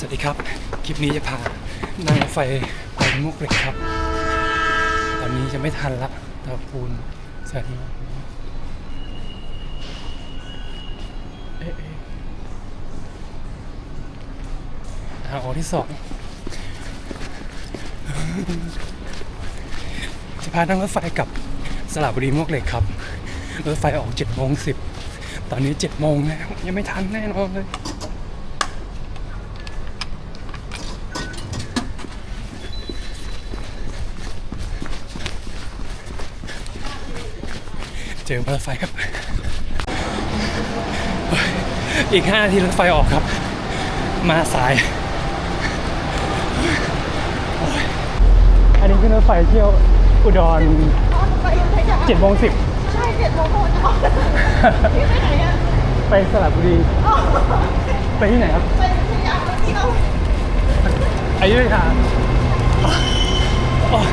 สวัสดีครับ คลิปนี้จะพานั่งรถไฟไปมุกเหล็กครับ ตอนนี้จะไม่ทันละตะปูนสถานีเอ๊อ๊ะทางออกที่สองจะพานั่งรถไฟกลับสระบุรีมวกเหล็กครับ รถไฟออก7โมง10ตอนนี้7โมงแล้วยังไม่ทันแน่นอนเลย เจอมอเตอร์ไฟครับ อีก5นาทีรถไฟออกครับ มาสายโอ้ยอันนี้ขึ้นรถไฟเที่ยวอุดร7โมง10 ใช่เจ็ดโมงโมงจะออกพี่ไปไหนอะไปสระบุรีไปที่ไหนครับ ไปพัทยาไปเที่ยวอยุธยาโอ้ย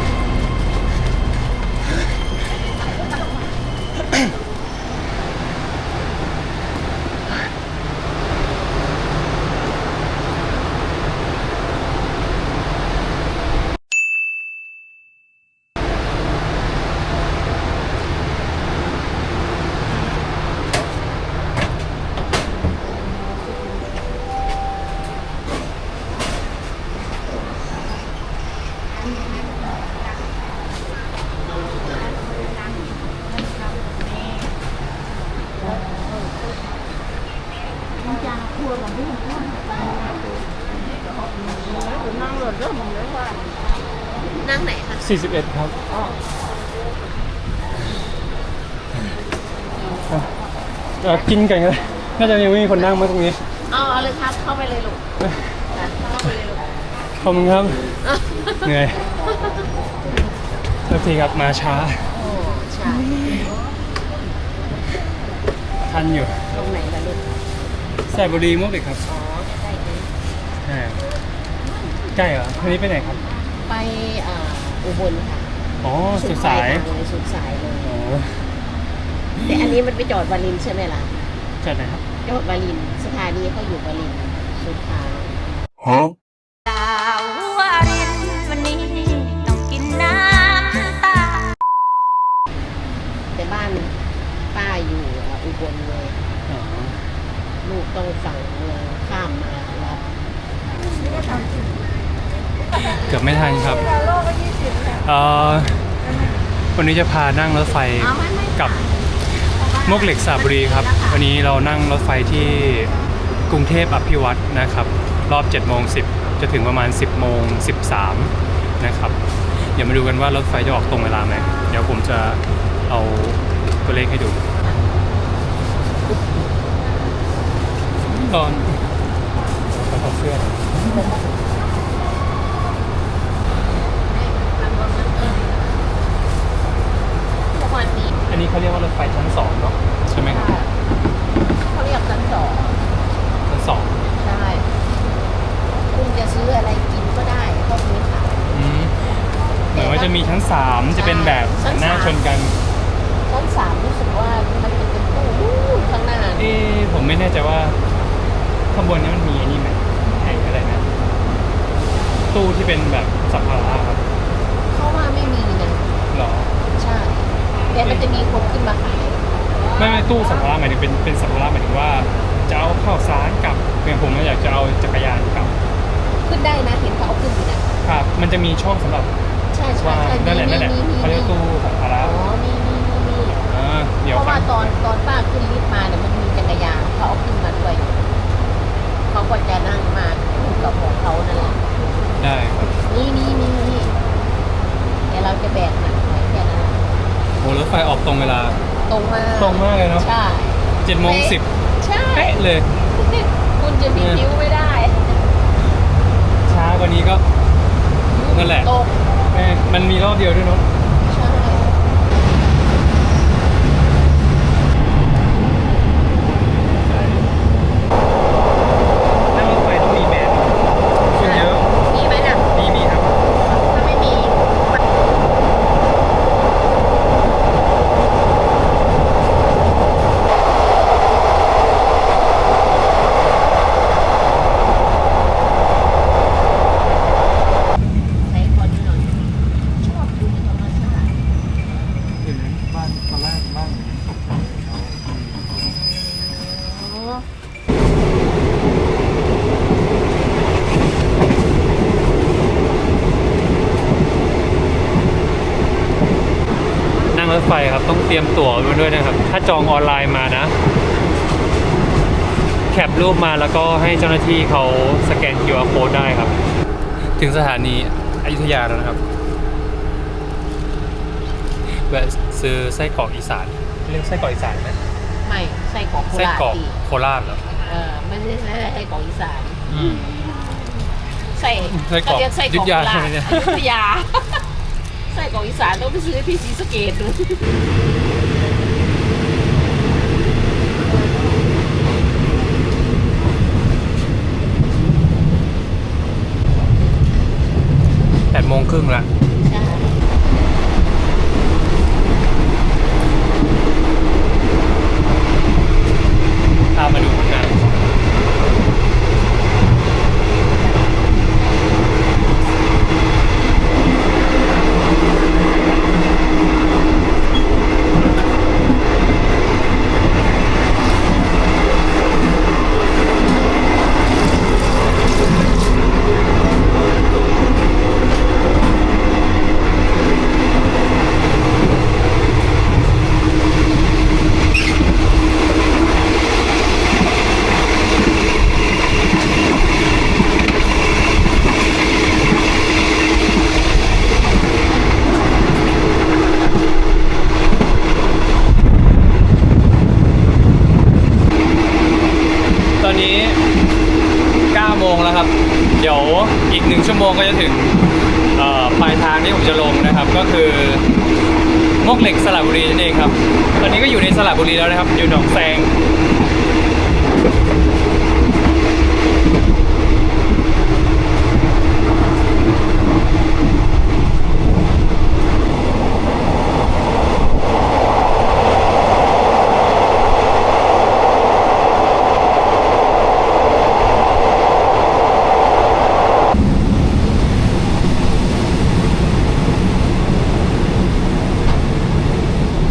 นั่งรถเริ่มเลยว่านั่งไหนคะ 41 ครับอะเอ่อกินกันเลยน่าจะยังไม่มีคนนั่งมาตรงนี้ เอาเอาเลยครับ เข้าไปเลยลูกเข้าไปเลยลูกขอบคุณครับ เหนื่อยโทษทีครับมาช้า โอ้ใช่ทันอยู่ตรงไหนล่ะลูกสระบุรีมุกเด็กครับ อ๋อใกล้ๆนี้ใช่ใกล้เหรอวันนี้ไปไหนครับไปเอ่ ออุบลค่ะอ๋อสุดสายปลทงเลยสุดสายเลยอ๋อแต่อันนี้มันไปจอดวารินใช่ไหมล่ะจัดไหนครับ จอดวารินสถานีเขาอยู่วารินสุดทางด วันนี้จะพานั่งรถไฟเอาไม่ไม่กับมวกเหล็กสระบุรีครับ วันนี้เรานั่งรถไฟที่กรุงเทพอภิวัตรนะครับ รอบ7โมง10 จะถึงประมาณ 10โมง13 นะครับ เดี๋ยวมาดูกันว่ารถไฟจะออกตรงเวลาไหม เดี๋ยวผมจะเอาตัวเลขให้ดูตอนขอถอดเสื้อ หน่อยทุกวันนี้อันนี้เขาเรียกว่ารถไฟชั้นสองเนาะใช่ไหมครับเขาเรียกชั้นสองชั้นสองใช่คุณจะซื้ออะไรกินก็ได้ก็มีขาย อืมเหมือนว่าจะมีชั้นสามจะเป็นแบบชั้นสามหน้าชนกันชั้นสามรู้สึกว่ามันจะเป็นตู้นู่นข้างหน้าเอ๊ะผมไม่แน่ใจว่าข้างบนนี้มันมีอันนี้ไหมไอ้อะไรนะตู้ที่เป็นแบบสัมภาระครับ เขาว่าไม่มีนะ หรอ ใช่ แต่มันจะมีคนขึ้นมาขายไม่ไม่ตู้สัมภาระหมายถึงเป็นเป็นสัมภาระหมายถึงว่าจะเอาข้าวสารกลับอย่างผมอยากจะเอาจักรยานกลับขึ้นได้นะเห็นเขาเอาขึ้นอยู่นะครับ มันจะมีช่องสำหรับใช่ใช่วางใช่นั่นแหละนั่นแหละมีมีเขาเรียกมีตู้สัมภาระอ๋อมีมีมีมีอ่าเดี๋ยวเพราะฟัว่างตอนตอนป้าขึ้นลิฟต์มาเนี่ยมันมีจักรยานเขาเอาขึ้นมาด้วยเขาก็จะนั่งมาคู่กับของเขานั่นแหละได้ครับนี่นี่นี่นี่เดี๋ยวเราจะแบกหนักหน่อยแค่นั้น โอ้รถไฟออกตรงเวลา ตรงมาตรงมากเลยเนาะใช่เจ็ดโมงสิบใช่เป๊ะเลย คุณจะมีนิ้วไม่ได้ ช้ากว่านี้ก็นั่นแหละตกแม่มันมีรอบเดียวด้วยเนาะ ใช่ นั่งรถไฟต้องมีแมสคนเยอะ มีไหมน่ะ มีมีครับ ถ้าไม่มี ไฟครับ ต้องเตรียมตั๋วมาด้วยนะครับ ถ้า จองออนไลน์มานะ แคปรูปมาแล้วก็ให้เจ้าหน้าที่เขาสแกน QR code ได้ครับ ถึงสถานีอยุธยาแล้วนะครับแวะซื้อไส้กรอกอีสานเรียกไส้กรอกอีสานไหมไม่ไส้กรอกโคไส้ราชกรอกดีโคราชเหรอ เออไม่ใช่ไส้กรอกอีสานอืม ไส้ไส้กรอกเรียกไส้กรอกอยุธยาโคราใช่ไหมชเนี่ยอยุธยา ไส้กรอกอีสานต้องไปซื้อที่ศรีสะเกดดู โมงครึ่งละ ใช่ พามาดูงาน ตอนนี้9โมงแล้วครับ เดี๋ยวอีกหนึ่งชั่วโมงก็จะถึงเอ่อปลายทางที่ผมจะลงนะครับ ก็คือม กเหล็กสระบุรีนั่นเองครับ ตอนนี้ก็อยู่ในสระบุรีแล้วนะครับ อยู่หนองแซง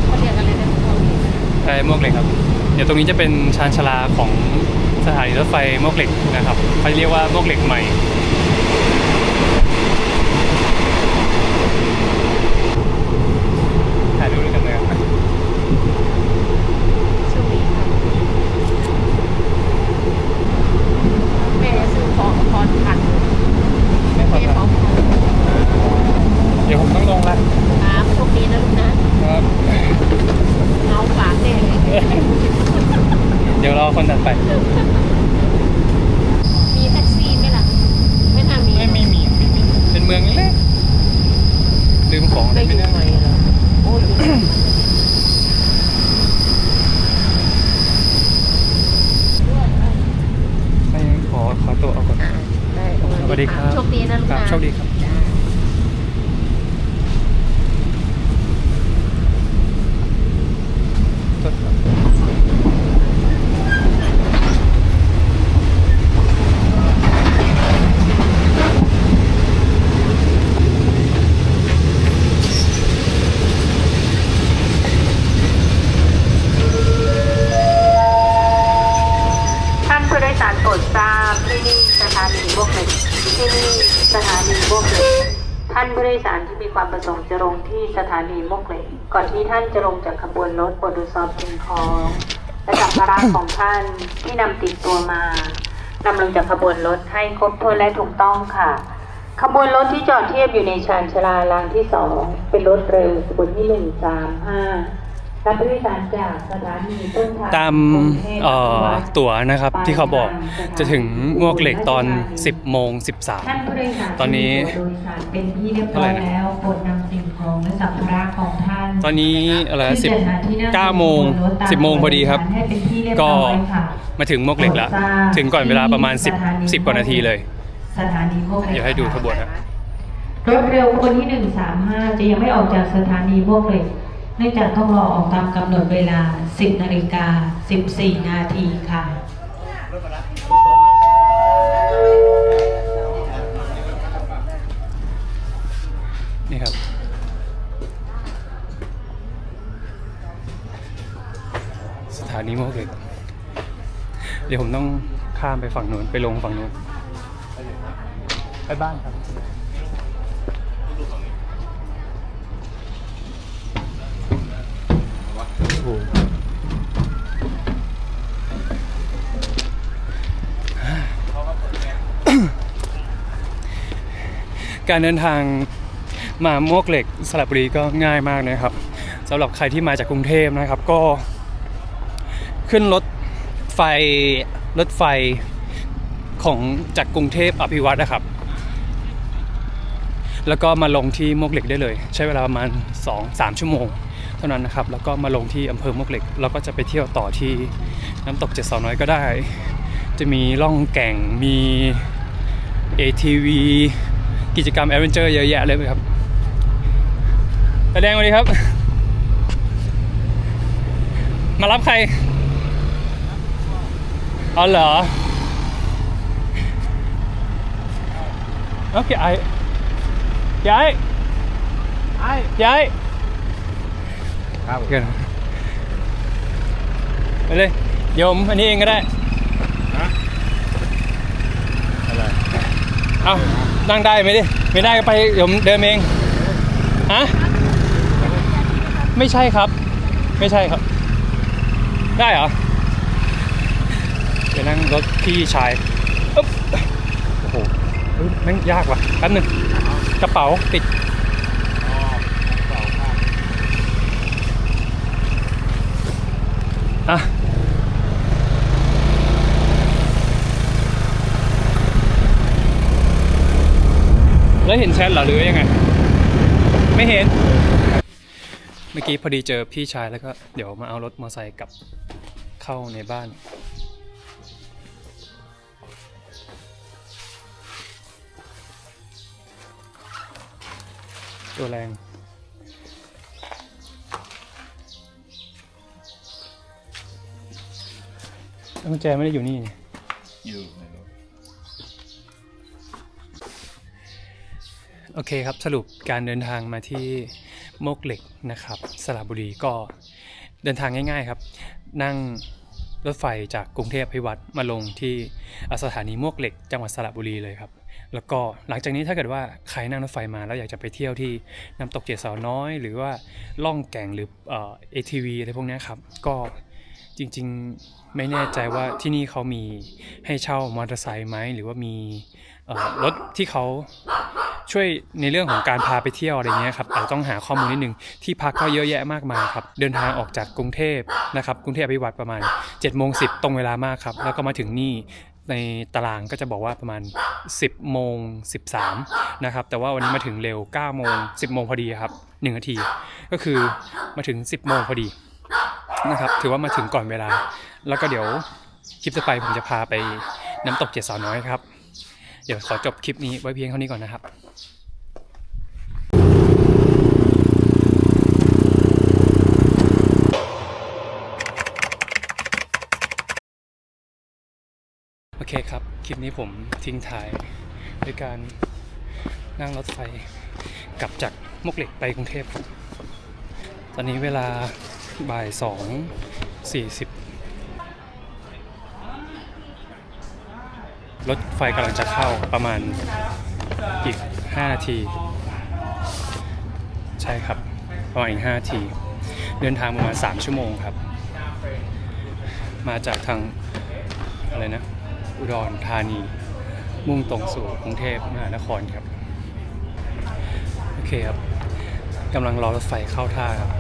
เขาเรียกอะไรนะพวกนี้ ใช่มวกเหล็กครับ เดี๋ยวตรงนี้จะเป็นชานชาลาของสถานีรถไฟมวกเหล็กนะครับเขาเรียกว่ามวกเหล็กใหม่ ถ่ายรูปด้วยกันเลยครับ ช่วงนี้ครับแม่ซื้อของพรพันธุ์ ไม่ แม่ พอ ของ เดี๋ยวผมต้องลงละ น้ำโชคดีนะลูกนะครับ เงาฝากแน่เลย เดี๋ยวรอ คนถัดไป มีแท็กซี่ไหมล่ะ ไม่น่ามีไม่ไม่มีไม่มี เป็นเมืองเล็กลืมของอะไรไม่อไม่ยู่ได้ไหนเหรอโอ้ยอยู่ไหนด้วยไม่งั้นขอขอตัวเอาก่อนอะได้สวัสดีครับโชคดีนะลูกครับนะโชคดีครับจ้าโทษครับ ท่านผู้โดยสารโปรดทราบที่นี่สถานีบวกเหล็กที่นี่สถานีบวกเหล็กท่านผู้โดยสารที่มีความประสงค์จะลงที่ สถานีบวกเหล็ก ก่อนที่ท่านจะลงจากขบวนรถโปรดตรวจสอบสิ่งของและสัมภาระของท่านที่นำติดตัวมานำลงจากขบวนรถให้ครบถ้วนและถูกต้องค่ะ ขบวนรถที่จอดเทียบอยู่ในชานชาลารางที่สองเป็นรถเร็วขบวนที่หนึ่งสามห้ารับผู้โดยสารจากสถานีต้นทางตามกรุงทพเอ่ออภิวัตรตั๋วนะครับที่เขาบอกจะถึงมวกเหล็กตอน 10โมงท่านผู้โดยสารตอนนี้ที่มีตั๋วโดยสารเป็นที่เรียบร้อยเท่าไหร่นะ แล้วโปรดนำสิ่งของและสัมภาระของท่าน13ตอนนี้อะไรนะที่สถานที่นั่ง10 9โมงบนรถตา10โมงพอดีครับให้เป็นที่เรียบก็ร้อยค่ะมาถึงมวกเหล็กแล้วโปรดทราบถึงก่อนเวลาประมาณที่สถนี10 10กว่านาทีเลยสถานีพวกเหล็กเดี๋ยวให้ดูขบวนครับรถเร็วขบวนที่ 135 จะยังไม่ออกจากสถานีพวกเหล็กเนื่องจากต้องรอออกตามกำหนดเวลา 10นาฬิกา14 นาทีค่ะ นี่ครับ สถานีมวกเหล็กเดี๋ยวผมต้องข้ามไปฝั่งนู้นไปลงฝั่งนู้นไปบ้านครับโหการเดินทางมามวกเหล็กสระบุรีก็ง่ายมากนะครับสำหรับใครที่มาจากกรุงเทพนะครับ ก็ ขึ้นรถไฟรถไฟของจากกรุงเทพอภิวัตนะครับ แล้วก็มาลงที่มวกเหล็กได้เลย ใช้เวลาประมาณ 2-3 ชั่วโมง เท่านั้นนะครับ แล้วก็มาลงที่อำเภอมวกเหล็ก แล้วก็จะไปเที่ยวต่อที่น้ำตกเจ็ดสาวน้อยก็ได้ จะมีล่องแก่งมี ATV กิจกรรมแอดเวนเจอร์เยอะแยะเลยครับแสดงมาดีครับ มารับใคร อ๋อเหรอโอเคไอย้ายไอย้ายครับเกินไปเลยโยมอันนี้เองก็ได้อะไรเอานั่งได้ไหมดิไม่ได้ก็ไปโยมเดินเองฮะไม่ใช่ครับ ไม่ใช่ครับ ได้เหรอเดี๋ยวนั่ง รถพี่ชายโอ้โหแม่งยากว่ะแป๊บหนึงกระเป๋าติดอะแล้วเห็นแชทเหรอหรือยังไง ไม่เห็น เมื่อกี้พอดีเจอพี่ชายแล้วก็เดี๋ยวมาเอารถมอเตอร์ไซค์กลับเข้าในบ้าน ตัวแรงแล้วกุญแจไม่ได้อยู่นี่นี่อยู่ในรถโอเคครับสรุปการเดินทางมาที่โมกเหล็กนะครับ สระบุรีก็เดินทางง่ายๆครับ นั่งรถไฟจากกรุงเทพพิวัตรมาลงที่ สถานีโมกเหล็กจังหวัดสระบุรีเลยครับ แล้วก็หลังจากนี้ถ้าเกิดว่าใครนั่งรถไฟมาแล้วอยากจะไปเที่ยวที่น้ำตกเจ็ดสาวน้อย หรือว่าล่องแก่งหรือเอ่อ ATV อะไรพวกนี้ครับ ก็จริงๆไม่แน่ใจว่าที่นี่เขามีให้เช่ามอเตอร์ไซค์ไหมหรือว่ามีรถที่เขาช่วยในเรื่องของการพาไปเที่ยวอะไรเงี้ยครับอาจจะต้องหาข้อมูลนิดนึงที่พักก็เยอะแยะมากมายครับเดินทางออกจากกรุงเทพนะครับกรุงเทพอภิวัตรประมาณ7จ็ดโมงสิตรงเวลามากครับแล้วก็มาถึงนี่ ในตารางก็จะบอกว่าประมาณ 10โมง13นะครับแต่ว่าวันนี้มาถึงเร็ว9โมง10โมงพอดีครับ1นาที ก็คือมาถึง 10โมงพอดีนะครับถือว่ามาถึงก่อนเวลา แล้วก็เดี๋ยวคลิปต่อไปผมจะพาไปน้ำตกเจ็ดสาวน้อยครับ เดี๋ยวขอจบคลิปนี้ไว้เพียงเท่านี้ก่อนนะครับ คครับ คลิปนี้ผมทิ้งท้ายด้วยการนั่งรถไฟกลับจากมกเหล็กไปกรุงเทพครับ ตอนนี้เวลาบ่ายสองสี่สิบรถไฟกำลังจะเข้าประมาณอีก5นาที ใช่ครับ ประมาณอีก5นาที เดินทางประมาณ3ชั่วโมงครับ มาจากทางอะไรนะ อุดรธานี มุ่งตรงสู่กรุงเทพมหานครครับ โอเคครับกำลังรอรถไฟเข้าท่าครับ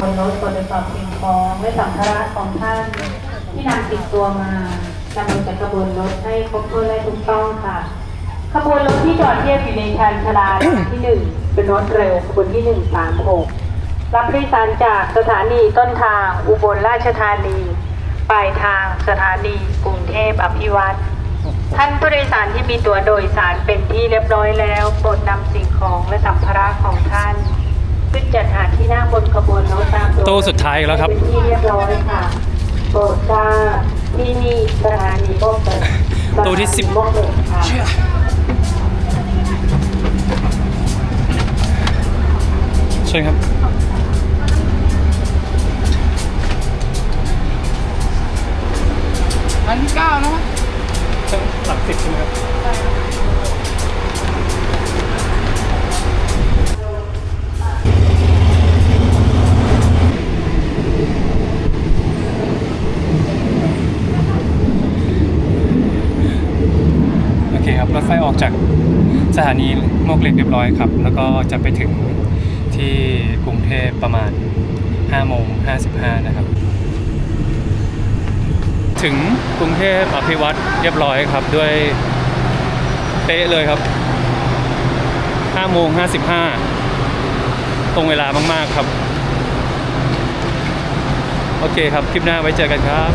บนรถตรวจสอบสิ่งของและสัมภาระของท่านที่นำติดตัวมานำลงจากขบวนรถให้ครบถ้วนและถูกต้องค่ะ ขบวนรถที่จอดเทียบอยู่ในชานชาลาที่หนึ่งเป็นรถเร็วขบวนที่หนึ่งสามหกรับผู้โดยสารจากสถานีต้นทางอุบลราชธานีปลายทางสถานีกรุงเทพอภิวัตรท่านผู้โดยสารที่มีตั๋วโดยสารเป็นที่เรียบร้อยแล้วโปรดนำสิ่งของและสัมภาระของท่านขึ้นจัดหาที่นั่งบนขบวนรถตามตู้สุดท้ายอีกแล้วครับเป็นที่เรียบร้อยค่ะโปรดทราบที่นี่สถานีโมกเปิดตู้ที่สิบโมกเปิดค่ะ ชิญครับ อันที่เก้านะใช่ไหมครับโอเคครับ รถไฟออกจากสถานีโมกเหล็กเรียบร้อยครับ แล้วก็จะไปถึง ที่กรุงเทพประมาณ5โมง55 นะครับ ถึงกรุงเทพอภิวัตรเรียบร้อยครับด้วยเป๊ะเลยครับ5โมง55 ตรงเวลามาก ๆ ครับ โอเคครับ คลิปหน้าไว้เจอกันครับ